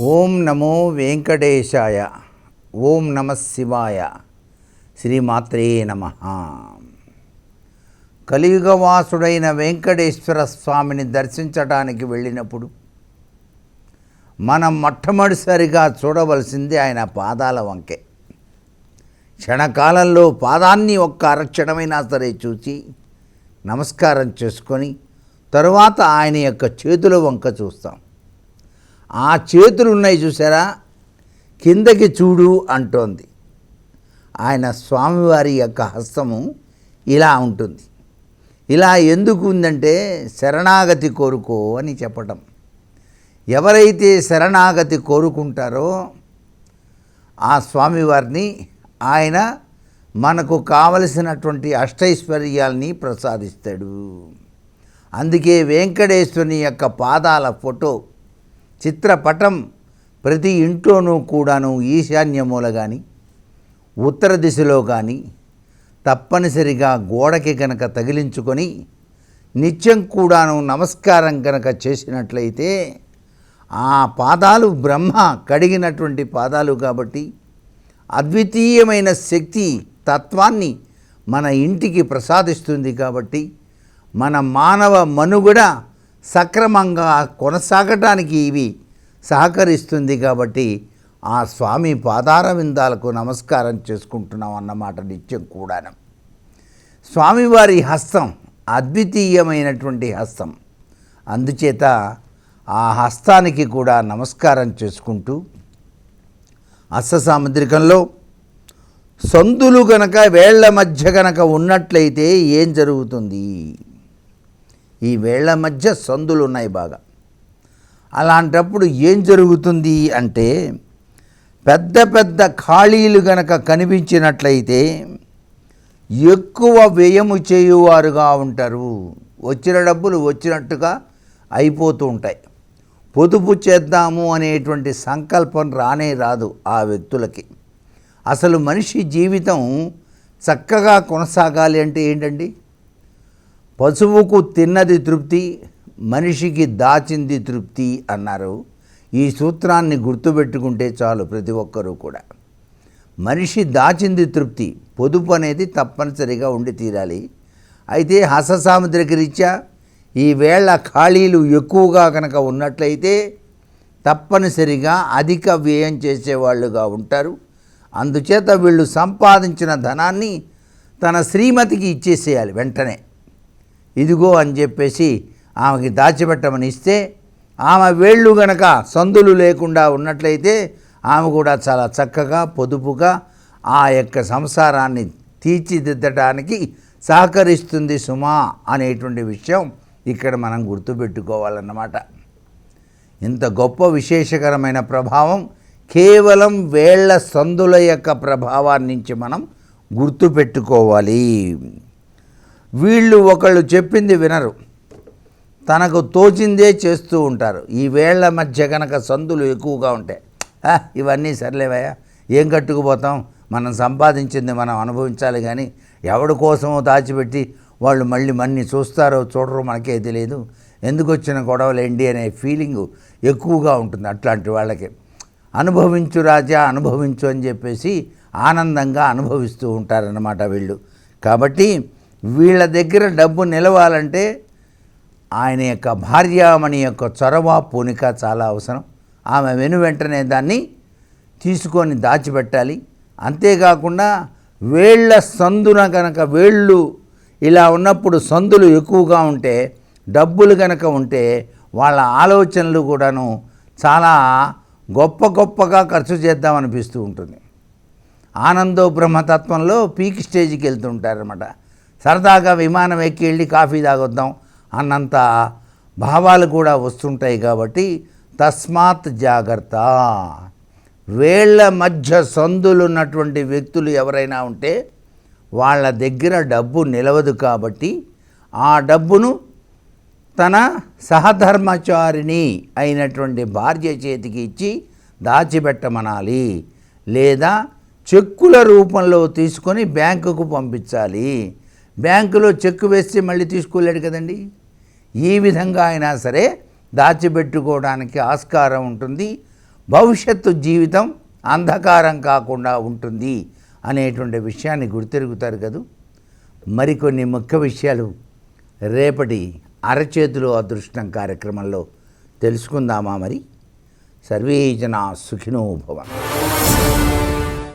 ఓం నమో వెంకటేశాయ. ఓం నమ శివాయ. శ్రీమాత్రే నమ. కలియుగవాసుడైన వెంకటేశ్వర స్వామిని దర్శించడానికి వెళ్ళినప్పుడు మనం మొట్టమొదటిసారిగా చూడవలసింది ఆయన పాదాల వంకే. క్షణకాలంలో పాదాన్ని ఒక్క అరక్షణమైనా సరే చూసి నమస్కారం చేసుకొని తరువాత ఆయన యొక్క చేతుల వంక చూస్తాం. ఆ చేతులు ఉన్నాయి చూసారా? కిందకి చూడు అంటోంది. ఆయన స్వామివారి యొక్క హస్తము ఇలా ఉంటుంది. ఇలా ఎందుకు ఉందంటే శరణాగతి కోరుకో అని చెప్పటం. ఎవరైతే శరణాగతి కోరుకుంటారో ఆ స్వామివారిని ఆయన మనకు కావలసినటువంటి అష్టైశ్వర్యాల్ని ప్రసాదిస్తాడు. అందుకే వెంకటేశ్వరుని యొక్క పాదాల ఫోటో చిత్రపటం ప్రతి ఇంట్లోనూ కూడాను ఈశాన్యమూల కానీ ఉత్తర దిశలో కానీ తప్పనిసరిగా గోడకి కనుక తగిలించుకొని నిత్యం కూడాను నమస్కారం కనుక చేసినట్లయితే ఆ పాదాలు బ్రహ్మ కడిగినటువంటి పాదాలు కాబట్టి అద్వితీయమైన శక్తి తత్వాన్ని మన ఇంటికి ప్రసాదిస్తుంది కాబట్టి మన మానవ మనుగడ సక్రమంగా కొనసాగటానికి ఇవి సహకరిస్తుంది కాబట్టి ఆ స్వామి పాదార విందాలకు నమస్కారం చేసుకుంటున్నాం అన్నమాట నిత్యం కూడాను. స్వామివారి హస్తం అద్వితీయమైనటువంటి హస్తం. అందుచేత ఆ హస్తానికి కూడా నమస్కారం చేసుకుంటూ హస్త సాముద్రికంలో సందులు గనక వేళ్ళ మధ్య గనక ఉన్నట్లయితే ఏం జరుగుతుంది? ఈ వేళ్ళ మధ్య సందులు ఉన్నాయి బాగా. అలాంటప్పుడు ఏం జరుగుతుంది అంటే పెద్ద పెద్ద ఖాళీలు గనక కనిపించినట్లయితే ఎక్కువ వ్యయము చేయువారుగా ఉంటారు. వచ్చిన డబ్బులు వచ్చినట్టుగా అయిపోతూ ఉంటాయి. పొదుపు చేద్దాము అనేటువంటి సంకల్పం రానే రాదు ఆ వ్యక్తులకి. అసలు మనిషి జీవితం చక్కగా కొనసాగాలి అంటే ఏంటండి? పశువుకు తిన్నది తృప్తి మనిషికి దాచింది తృప్తి అన్నారు. ఈ సూత్రాన్ని గుర్తుపెట్టుకుంటే చాలు ప్రతి ఒక్కరూ కూడా. మనిషి దాచింది తృప్తి పొదుపు అనేది తప్పనిసరిగా ఉండి తీరాలి. అయితే హస సాముద్రిక రీత్యా ఈ వేళ ఖాళీలు ఎక్కువగా కనుక ఉన్నట్లయితే తప్పనిసరిగా అధిక వ్యయం చేసేవాళ్ళుగా ఉంటారు. అందుచేత వీళ్ళు సంపాదించిన ధనాన్ని తన శ్రీమతికి ఇచ్చేసేయాలి వెంటనే. ఇదిగో అని చెప్పేసి ఆమెకి దాచిపెట్టమని ఇస్తే ఆమె వేళ్ళు గనక సందులు లేకుండా ఉన్నట్లయితే ఆమె కూడా చాలా చక్కగా పొదుపుగా ఆ యొక్క సంసారాన్ని తీర్చిదిద్దడానికి సహకరిస్తుంది సుమా అనేటువంటి విషయం ఇక్కడ మనం గుర్తుపెట్టుకోవాలన్నమాట. ఇంత గొప్ప విశేషకరమైన ప్రభావం కేవలం వేళ్ళ సందుల యొక్క ప్రభావాన్నించి మనం గుర్తుపెట్టుకోవాలి. వీళ్ళు ఒకళ్ళు చెప్పింది వినరు. తనకు తోచిందే చేస్తూ ఉంటారు. ఈ వేళ్ళ మధ్య కనుక సందులు ఎక్కువగా ఉంటాయి ఇవన్నీ సర్లేవయ్యా ఏం కట్టుకుపోతాం? మనం సంపాదించింది మనం అనుభవించాలి కానీ ఎవడి కోసమో దాచిపెట్టి వాళ్ళు మళ్ళీ మన్ని చూస్తారో చూడరో మనకే తెలియదు ఎందుకు వచ్చిన గొడవలేండి అనే ఫీలింగు ఎక్కువగా ఉంటుంది అట్లాంటి వాళ్ళకి. అనుభవించు రాజా అనుభవించు అని చెప్పేసి ఆనందంగా అనుభవిస్తూ ఉంటారన్నమాట వీళ్ళు. కాబట్టి వీళ్ళ దగ్గర డబ్బు నిలవాలంటే ఆయన యొక్క భార్యామణి యొక్క చొరవ పూనిక చాలా అవసరం. ఆమె వెను వెంటనే దాన్ని తీసుకొని దాచిపెట్టాలి. అంతేకాకుండా వేళ్ళ సందున కనుక వేళ్ళు ఇలా ఉన్నప్పుడు సందులు ఎక్కువగా ఉంటే డబ్బులు కనుక ఉంటే వాళ్ళ ఆలోచనలు కూడాను చాలా గొప్ప గొప్పగా ఖర్చు చేద్దామనిపిస్తూ ఉంటుంది. ఆనందో బ్రహ్మతత్వంలో పీక్ స్టేజ్కి వెళ్తుంటారనమాట సరదాగా విమానం ఎక్కి వెళ్ళి కాఫీ తాగొద్దాం అన్నంత భావాలు కూడా వస్తుంటాయి కాబట్టి తస్మాత్ జాగ్రత్త. వేళ్ళ మధ్య సందులు ఉన్నటువంటి వ్యక్తులు ఎవరైనా ఉంటే వాళ్ళ దగ్గర డబ్బు నిలవదు కాబట్టి ఆ డబ్బును తన సహధర్మచారిణి అయినటువంటి భార్య చేతికి ఇచ్చి దాచిపెట్టమనాలి. లేదా చెక్కుల రూపంలో తీసుకొని బ్యాంకుకు పంపించాలి. బ్యాంకులో చెక్కు వేస్తే మళ్ళీ తీసుకోలేడు కదండి. ఈ విధంగా అయినా సరే దాచిపెట్టుకోవడానికి ఆస్కారం ఉంటుంది. భవిష్యత్తు జీవితం అంధకారం కాకుండా ఉంటుంది అనేటువంటి విషయాన్ని గుర్తెరుగుతారు కదూ. మరికొన్ని ముఖ్య విషయాలు రేపటి అరచేతులు అదృష్టం కార్యక్రమంలో తెలుసుకుందామా మరి? సర్వే జనా సుఖినో